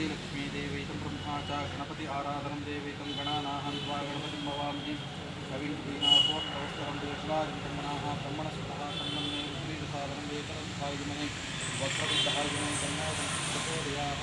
लक्ष्मी देवैतं ब्रह्मा च गणपति आराधनं देवैतं गणानाहं त्वा गणपतिं भवामि कविं क्रीणापोत्तवस्तरं ब्रह्मणस्पतः सम्मन्ये श्रीरसादनं वेतनं भागिमहे वक्रविद्धार्जुनं कन्यासंस्कृतोदयाः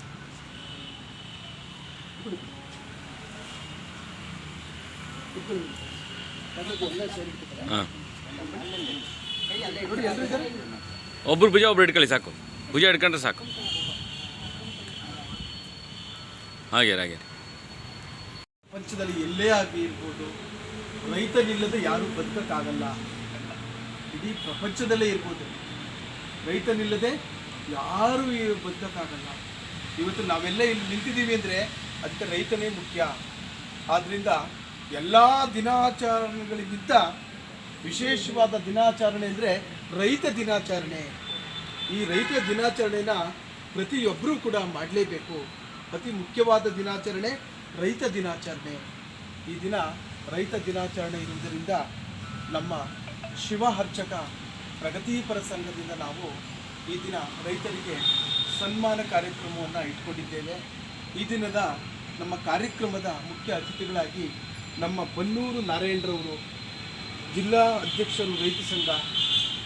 ಹಾಂ. ಒಬ್ರು ಭುಜ ಒಬ್ರು ಇಟ್ಕೊಳ್ಳಿ ಸಾಕು. ಭುಜ ಇಟ್ಕೊಂಡ್ರೆ ಸಾಕು. ಹಾಗೆ ಹಾಗೆ. ಪ್ರಪಂಚದಲ್ಲಿ ಎಲ್ಲೇ ಆಗಿ ಇರ್ಬೋದು ರೈತನಿಲ್ಲದೆ ಯಾರೂ ಬದುಕಕ್ಕಾಗಲ್ಲ. ಇಡೀ ಪ್ರಪಂಚದಲ್ಲೇ ಇರ್ಬೋದು. ರೈತನಿಲ್ಲದೆ ಯಾರೂ ಬದುಕಕ್ಕಾಗಲ್ಲ. ಇವತ್ತು ನಾವೆಲ್ಲ ಇಲ್ಲಿ ನಿಂತಿದ್ದೀವಿ ಅಂದರೆ ಅದಕ್ಕೆ ರೈತನೇ ಮುಖ್ಯ. ಆದ್ದರಿಂದ ಎಲ್ಲ ದಿನಾಚರಣೆಗಳಿಗಿಂತ ವಿಶೇಷವಾದ ದಿನಾಚರಣೆ ಅಂದರೆ ರೈತ ದಿನಾಚರಣೆ. ಈ ರೈತ ದಿನಾಚರಣೆನ ಪ್ರತಿಯೊಬ್ಬರೂ ಕೂಡ ಮಾಡಲೇಬೇಕು. ಅತಿ ಮುಖ್ಯವಾದ ದಿನಾಚರಣೆ ರೈತ ದಿನಾಚರಣೆ. ಈ ದಿನ ರೈತ ದಿನಾಚರಣೆ ಇರುವುದರಿಂದ ನಮ್ಮ ಶಿವಹರ್ಚಕ ಪ್ರಗತಿಪರ ಸಂಘದಿಂದ ನಾವು ಈ ದಿನ ರೈತರಿಗೆ ಸನ್ಮಾನ ಕಾರ್ಯಕ್ರಮವನ್ನು ಇಟ್ಕೊಂಡಿದ್ದೇವೆ. ಈ ದಿನದ ನಮ್ಮ ಕಾರ್ಯಕ್ರಮದ ಮುಖ್ಯ ಅತಿಥಿಗಳಾಗಿ ನಮ್ಮ ಬನ್ನೂರು ನಾರಾಯಣರವರು ಜಿಲ್ಲಾ ಅಧ್ಯಕ್ಷರು ರೈತ ಸಂಘ,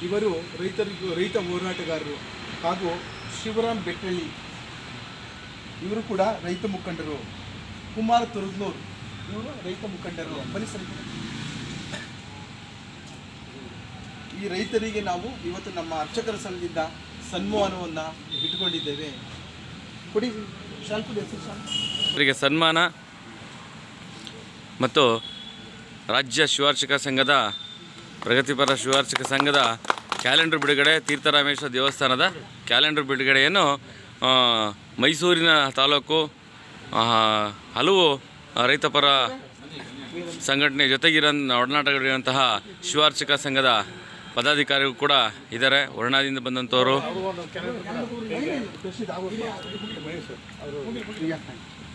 ಇವರು ರೈತರಿಗೂ ರೈತ ಹೋರಾಟಗಾರರು ಹಾಗೂ ಶಿವರಾಮ್ ಬೆಟ್ಟಳ್ಳಿ ಇವರು ಕೂಡ ರೈತ ಮುಖಂಡರು. ಕುಮಾರ್ ತುರುಗ್ನೂರ್ ಇವರು ರೈತ ಮುಖಂಡರು, ಪರಿಸರ ಈ ರೈತರಿಗೆ ನಾವು ಇವತ್ತು ನಮ್ಮ ಅರ್ಚಕರ ಸಂಘದಿಂದ ಸನ್ಮಾನವನ್ನು ಇಟ್ಕೊಂಡಿದ್ದೇವೆ ಕೊಡಿ ಶಾಲ್ ಹೆಸರು ಸನ್ಮಾನ. ಮತ್ತು ರಾಜ್ಯ ಶಿವಾರ್ಚಕ ಸಂಘದ, ಪ್ರಗತಿಪರ ಶಿವಾರ್ಚಕ ಸಂಘದ ಕ್ಯಾಲೆಂಡರ್ ಬಿಡುಗಡೆ, ತೀರ್ಥರಾಮೇಶ್ವರ ದೇವಸ್ಥಾನದ ಕ್ಯಾಲೆಂಡರ್ ಬಿಡುಗಡೆಯನ್ನು ಮೈಸೂರಿನ ತಾಲೂಕು ಹಲವು ರೈತಪರ ಸಂಘಟನೆ ಜೊತೆಗಿರೋ ಒಡನಾಟಗಳಿರುವಂತಹ ಶಿವಾರ್ಚಕ ಸಂಘದ ಪದಾಧಿಕಾರಿಗಳು ಕೂಡ ಇದ್ದಾರೆ. ವರ್ಣಾದಿಂದ ಬಂದಂಥವರು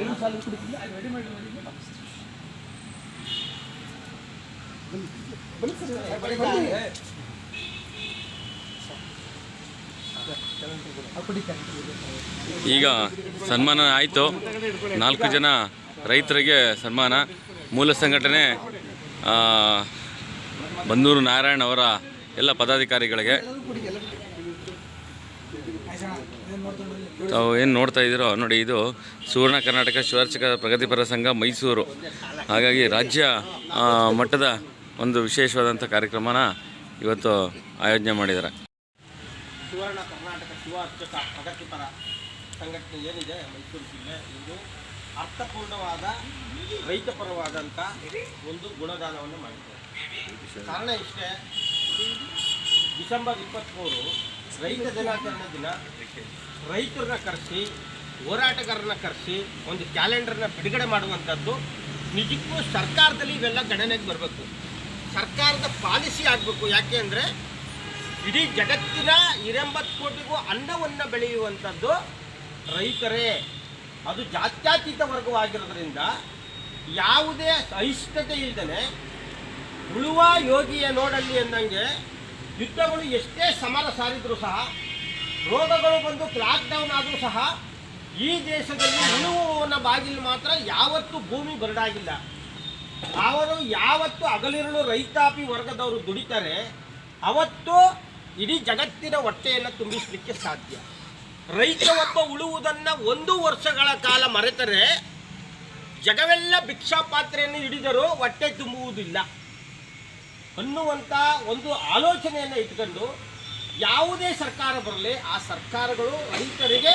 ಏನು ಸಾಲ ರೆಡಿ ಮಾಡಿ ಈಗ ಸನ್ಮಾನ ಆಯಿತು. ನಾಲ್ಕು ಜನ ರೈತರಿಗೆ ಸನ್ಮಾನ. ಮೂಲ ಸಂಘಟನೆ ಬಂದೂರು ನಾರಾಯಣ ಅವರ ಎಲ್ಲ ಪದಾಧಿಕಾರಿಗಳಿಗೆ. ತಾವು ಏನು ನೋಡ್ತಾ ಇದ್ದೀರೋ ನೋಡಿ, ಇದು ಸುವರ್ಣ ಕರ್ನಾಟಕ ಶಿವಾರ್ಚಕ ಪ್ರಗತಿಪರ ಸಂಘ ಮೈಸೂರು. ಹಾಗಾಗಿ ರಾಜ್ಯ ಮಟ್ಟದ ಒಂದು ವಿಶೇಷವಾದಂಥ ಕಾರ್ಯಕ್ರಮನ ಇವತ್ತು ಆಯೋಜನೆ ಮಾಡಿದ್ದಾರೆ. ಸುವರ್ಣ ಕರ್ನಾಟಕ ಶಿವಾರ್ಚಕ ಪ್ರಗತಿಪರ ಸಂಘಟನೆ ಏನಿದೆ ಮೈಸೂರು ಜಿಲ್ಲೆ? ಇದು ಅರ್ಥಪೂರ್ಣವಾದ, ರೈತಪರವಾದಂಥ ಒಂದು ಗುಣಗಾನವನ್ನು ಮಾಡಿದ್ದಾರೆ ಕಾರಣ ಇಷ್ಟೇ, ಡಿಸೆಂಬರ್ ಇಪ್ಪತ್ತ್ಮೂರು ರೈತ ದಿನಾಚರಣೆ ದಿನ ರೈತರನ್ನ ಕರೆಸಿ, ಹೋರಾಟಗಾರರನ್ನ ಕರೆಸಿ, ಒಂದು ಕ್ಯಾಲೆಂಡರ್ನ ಬಿಡುಗಡೆ ಮಾಡುವಂಥದ್ದು ನಿಜಕ್ಕೂ ಸರ್ಕಾರದಲ್ಲಿ ಇವೆಲ್ಲ ಗಣನೆಗೆ ಬರಬೇಕು. ಸರ್ಕಾರದ ಪಾಲಿಸಿ ಆಗಬೇಕು. ಯಾಕೆ ಅಂದರೆ ಇಡೀ ಜಗತ್ತಿನ ಇರೆಂಬತ್ತು ಕೋಟಿಗೂ ಅನ್ನವನ್ನು ಬೆಳೆಯುವಂಥದ್ದು ರೈತರೇ. ಅದು ಜಾತ್ಯತೀತ ವರ್ಗವಾಗಿರೋದ್ರಿಂದ ಯಾವುದೇ ಅಹಿಷ್ಠತೆ ಇಲ್ಲದೇ ಉಳುವ ಯೋಗಿಯ ನೋಡಲ್ಲಿ ಎಂದಂಗೆ ಯುದ್ಧಗಳು ಎಷ್ಟೇ ಸಮರ ಸಾರಿದರೂ ಸಹ, ರೋಗಗಳು ಬಂದು ಲಾಕ್ಡೌನ್ ಆದರೂ ಸಹ, ಈ ದೇಶದಲ್ಲಿ ಉಳುವವನ ಬಾಗಿಲು ಮಾತ್ರ ಯಾವತ್ತೂ ಭೂಮಿ ಬರಡಾಗಿಲ್ಲ. ಅವರು ಯಾವತ್ತು ಹಗಲಿರುಳು ರೈತಾಪಿ ವರ್ಗದವರು ದುಡಿತಾರೆ, ಅವತ್ತು ಇಡೀ ಜಗತ್ತಿನ ಹೊಟ್ಟೆಯನ್ನು ತುಂಬಿಸಲಿಕ್ಕೆ ಸಾಧ್ಯ. ರೈತ ಒಬ್ಬ ಉಳುವುದನ್ನು ಒಂದು ವರ್ಷಗಳ ಕಾಲ ಮರೆತರೆ, ಜಗವೆಲ್ಲ ಭಿಕ್ಷಾ ಪಾತ್ರೆಯನ್ನು ಹಿಡಿದರೂ ಹೊಟ್ಟೆ ತುಂಬುವುದಿಲ್ಲ. ಅನ್ನುವಂಥ ಒಂದು ಆಲೋಚನೆಯನ್ನು ಇಟ್ಕೊಂಡು ಯಾವುದೇ ಸರ್ಕಾರ ಬರಲಿ, ಆ ಸರ್ಕಾರಗಳು ರೈತರಿಗೆ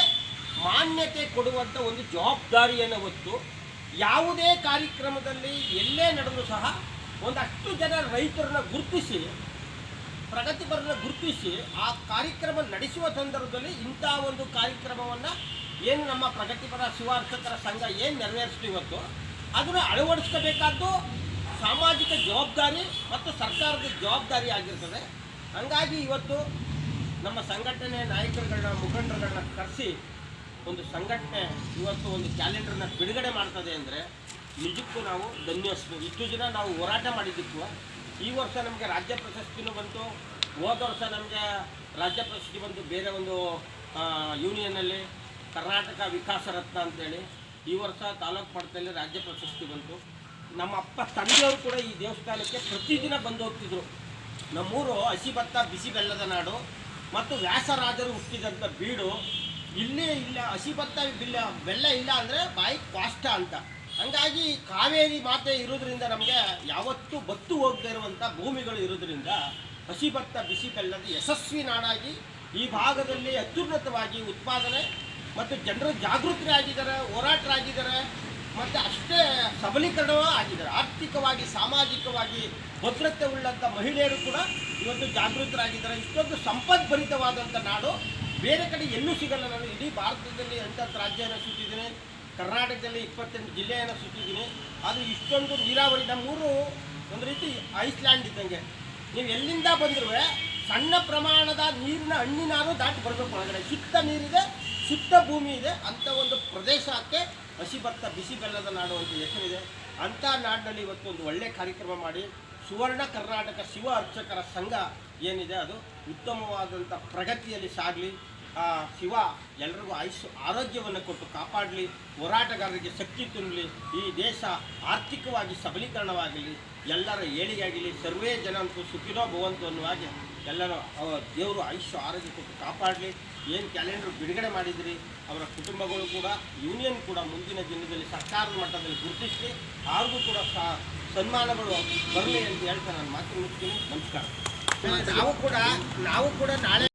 ಮಾನ್ಯತೆ ಕೊಡುವಂಥ ಒಂದು ಜವಾಬ್ದಾರಿಯನ್ನು ಹೊತ್ತು ಯಾವುದೇ ಕಾರ್ಯಕ್ರಮದಲ್ಲಿ ಎಲ್ಲೇ ನಡೆದರೂ ಸಹ ಒಂದಷ್ಟು ಜನ ರೈತರನ್ನ ಗುರುತಿಸಿ ಪ್ರಗತಿಪರನ್ನು ಗುರುತಿಸಿ ಆ ಕಾರ್ಯಕ್ರಮ ನಡೆಸುವ ಸಂದರ್ಭದಲ್ಲಿ ಇಂಥ ಒಂದು ಕಾರ್ಯಕ್ರಮವನ್ನು ಏನು ನಮ್ಮ ಪ್ರಗತಿಪರ ಶಿವಾರ್ಥಕರ ಸಂಘ ಏನು ನೆರವೇರಿಸ್ತು ಇವತ್ತು, ಅದನ್ನು ಅಳವಡಿಸ್ಕೋಬೇಕಾದ್ದು ಸಾಮಾಜಿಕ ಜವಾಬ್ದಾರಿ ಮತ್ತು ಸರ್ಕಾರದ ಜವಾಬ್ದಾರಿ ಆಗಿರ್ತದೆ. ಹಂಗಾಗಿ ಇವತ್ತು ನಮ್ಮ ಸಂಘಟನೆ ನಾಯಕರುಗಳನ್ನ, ಮುಖಂಡರುಗಳನ್ನ ಕರೆಸಿ ಒಂದು ಸಂಘಟನೆ ಇವತ್ತು ಒಂದು ಕ್ಯಾಲೆಂಡರ್ನ ಬಿಡುಗಡೆ ಮಾಡ್ತದೆ ಅಂದರೆ ನಿಜಕ್ಕೂ ನಾವು ಧನ್ಯಸ್ಬೇಕು ಇಷ್ಟು ದಿನ ನಾವು ಹೋರಾಟ ಮಾಡಿದ್ದಕ್ಕೂ ಈ ವರ್ಷ ನಮಗೆ ರಾಜ್ಯ ಪ್ರಶಸ್ತಿನೂ ಬಂತು. ಹೋದ ವರ್ಷ ನಮಗೆ ರಾಜ್ಯ ಪ್ರಶಸ್ತಿ ಬಂತು ಬೇರೆ ಒಂದು ಯೂನಿಯನ್ನಲ್ಲಿ. ಕರ್ನಾಟಕ ವಿಕಾಸ ರತ್ನ ಅಂತೇಳಿ. ಈ ವರ್ಷ ತಾಲೂಕು ಮಟ್ಟದಲ್ಲಿ ರಾಜ್ಯ ಪ್ರಶಸ್ತಿ ಬಂತು. ನಮ್ಮ ಅಪ್ಪ ತಂದೆಯವರು ಕೂಡ ಈ ದೇವಸ್ಥಾನಕ್ಕೆ ಪ್ರತಿದಿನ ಬಂದು ಹೋಗ್ತಿದ್ರು. ನಮ್ಮೂರು ಹಸಿ ಭತ್ತ, ಬಿಸಿ ಬೆಲ್ಲದ ನಾಡು ಮತ್ತು ವ್ಯಾಸರಾಜರು ಹುಟ್ಟಿದಂಥ ಬೀಡು. ಇಲ್ಲೇ ಇಲ್ಲ, ಹಸಿ ಭತ್ತ ಬಿಲ್ಲ ಬೆಲ್ಲ ಇಲ್ಲ ಅಂದರೆ ಬಾಯಿ ಕಾಷ್ಟ ಅಂತ. ಹಂಗಾಗಿ ಕಾವೇರಿ ಮಾತೆ ಇರೋದ್ರಿಂದ ನಮಗೆ ಯಾವತ್ತೂ ಬತ್ತು ಹೋಗದೇ ಇರುವಂಥ ಭೂಮಿಗಳು ಇರೋದ್ರಿಂದ ಹಸಿ ಭತ್ತ, ಬಿಸಿ ಬೆಲ್ಲದ ಯಶಸ್ವಿ ನಾಡಾಗಿ ಈ ಭಾಗದಲ್ಲಿ ಅತ್ಯುನ್ನತವಾಗಿ ಉತ್ಪಾದನೆ ಮತ್ತು ಜನರು ಜಾಗೃತರಾಗಿದ್ದಾರೆ, ಹೋರಾಟರಾಗಿದ್ದಾರೆ. ಮತ್ತು ಅಷ್ಟೇ ಸಬಲೀಕರಣವೂ ಆಗಿದ್ದಾರೆ. ಆರ್ಥಿಕವಾಗಿ, ಸಾಮಾಜಿಕವಾಗಿ ಭದ್ರತೆ ಉಳ್ಳಂಥ ಮಹಿಳೆಯರು ಕೂಡ ಇವತ್ತು ಜಾಗೃತರಾಗಿದ್ದಾರೆ. ಇಷ್ಟೊಂದು ಸಂಪದ್ಭರಿತವಾದಂಥ ನಾಡು ಬೇರೆ ಕಡೆ ಎಲ್ಲೂ ಸಿಗಲ್ಲ ನಾನು. ಇಡೀ ಭಾರತದಲ್ಲಿ ಎಂಟತ್ತು ರಾಜ್ಯನ ಸುತ್ತಿದ್ದೀನಿ. ಕರ್ನಾಟಕದಲ್ಲಿ ಇಪ್ಪತ್ತೆಂಟು ಜಿಲ್ಲೆಯನ್ನು ಸುತ್ತಿದ್ದೀನಿ. ಆದರೆ ಇಷ್ಟೊಂದು ನೀರಾವರಿ ನಮ್ಮೂರು ಒಂದು ರೀತಿ ಐಸ್ಲ್ಯಾಂಡ್ ಇದ್ದಂಗೆ. ನೀವು ಎಲ್ಲಿಂದ ಬಂದರೂ ಸಣ್ಣ ಪ್ರಮಾಣದ ನೀರಿನ ಹಣ್ಣಿನಾರು ದಾಟಿ ಬರಬೇಕು ಒಳಗಡೆ. ಸುತ್ತ ನೀರಿದೆ ಸುತ್ತ ಭೂಮಿ ಇದೆ ಅಂಥ ಒಂದು ಪ್ರದೇಶಕ್ಕೆ ಹಸಿ ಭತ್ತ ಬಿಸಿ ಬೆಲ್ಲದ ನಾಡು ಅಂತ ಹೆಸರಿದೆ. ಅಂಥ ನಾಡಿನಲ್ಲಿ ಇವತ್ತು ಒಂದು ಒಳ್ಳೆಯ ಕಾರ್ಯಕ್ರಮ ಮಾಡಿ, ಸುವರ್ಣ ಕರ್ನಾಟಕ ಶಿವ ಅರ್ಚಕರ ಸಂಘ ಏನಿದೆ ಅದು ಉತ್ತಮವಾದಂಥ ಪ್ರಗತಿಯಲ್ಲಿ ಸಾಗಲಿ, ಆ ಶಿವ ಎಲ್ರಿಗೂ ಆಯುಷ್, ಆರೋಗ್ಯವನ್ನು ಕೊಟ್ಟು ಕಾಪಾಡಲಿ, ಹೋರಾಟಗಾರರಿಗೆ ಶಕ್ತಿ ತುಂಬಲಿ, ಈ ದೇಶ ಆರ್ಥಿಕವಾಗಿ ಸಬಲೀಕರಣವಾಗಲಿ, ಎಲ್ಲರ ಏಳಿಗೆ ಆಗಲಿ, ಸರ್ವೇ ಜನ ಅಂತೂ ಸುಖಿನೋ ಭವಂತು ಅನ್ನುವ ಹಾಗೆ ಎಲ್ಲರೂ ಅವ ದೇವರು ಆಯುಷ್ಯ ಆರೋಗ್ಯ ಕೊಟ್ಟು ಕಾಪಾಡಲಿ. ಏನು ಕ್ಯಾಲೆಂಡರ್ ಬಿಡುಗಡೆ ಮಾಡಿದ್ರಿ? ಅವರ ಕುಟುಂಬಗಳು ಕೂಡ ಯೂನಿಯನ್ ಕೂಡ ಮುಂದಿನ ದಿನದಲ್ಲಿ ಸರ್ಕಾರದ ಮಟ್ಟದಲ್ಲಿ ಗುರುತಿಸಿ ಅವ್ರಿಗೂ ಕೂಡ ಸನ್ಮಾನಗಳು ಬರಲಿ ಅಂತ ಹೇಳ್ತಾ ನಾನು ಮಾತು ಮುಗಿಸ್ತೀನಿ ನಮಸ್ಕಾರ. ನಾವು ಕೂಡ ನಾವು ಕೂಡ ನಾಳೆ